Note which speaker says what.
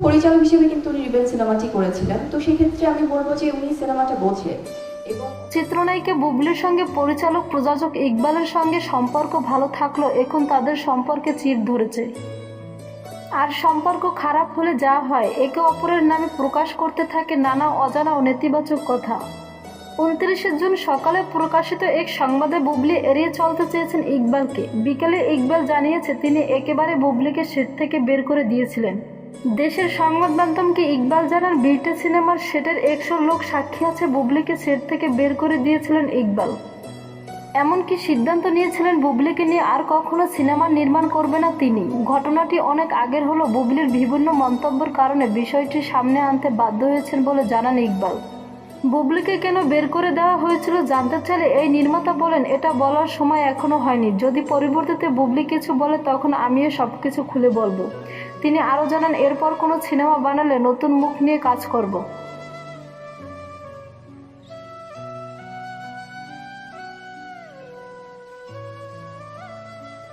Speaker 1: পরিচালক হিসেবে কিন্তু উনি রিবেল সিনেমাটি করেছিলেন। তো সেক্ষেত্রে আমি বলব যে উনি সিনেমাটা বোঝে
Speaker 2: চিত্রনায়িকা বুবলির সঙ্গে পরিচালক প্রযোজক ইকবালের সঙ্গে সম্পর্ক ভালো থাকলেও এখন তাদের সম্পর্কে চির ধরেছে। আর সম্পর্ক খারাপ হলে যা হয়, একে অপরের নামে প্রকাশ করতে থাকে নানা অজানা ও নেতিবাচক কথা। উনত্রিশে জুন সকালে প্রকাশিত এক সংবাদে বুবলি এড়িয়ে চলতে চেয়েছেন ইকবালকে। বিকেলে ইকবাল জানিয়েছে, তিনি একেবারে বুবলিকে সেট থেকে বের করে দিয়েছিলেন। দেশের সংবাদ মাধ্যমকে ইকবাল জানান বিটে সিনেমার সেটের একশো লোক সাক্ষী আছে বুবলিকে সেট থেকে বের করে দিয়েছিলেন ইকবাল। এমনকি সিদ্ধান্ত নিয়েছিলেন বুবলিকে নিয়ে আর কখনো সিনেমা নির্মাণ করবে না তিনি। ঘটনাটি অনেক আগের হলো, বুবলির বিভিন্ন মন্তব্যের কারণে বিষয়টি সামনে আনতে বাধ্য হয়েছেন বলে জানান ইকবাল। বুবলিকে কেন বের করে দেওয়া হয়েছিল জানতে চাইলে এই নির্মাতা বলেন, এটা বলার সময় এখনও হয়নি যদি পরিবর্তিতে বুবলি কিছু বলে, তখন আমিও সব কিছু খুলে বলব তিনি আরও জানান, এরপর কোনো সিনেমা বানালে নতুন মুখ নিয়ে কাজ করব।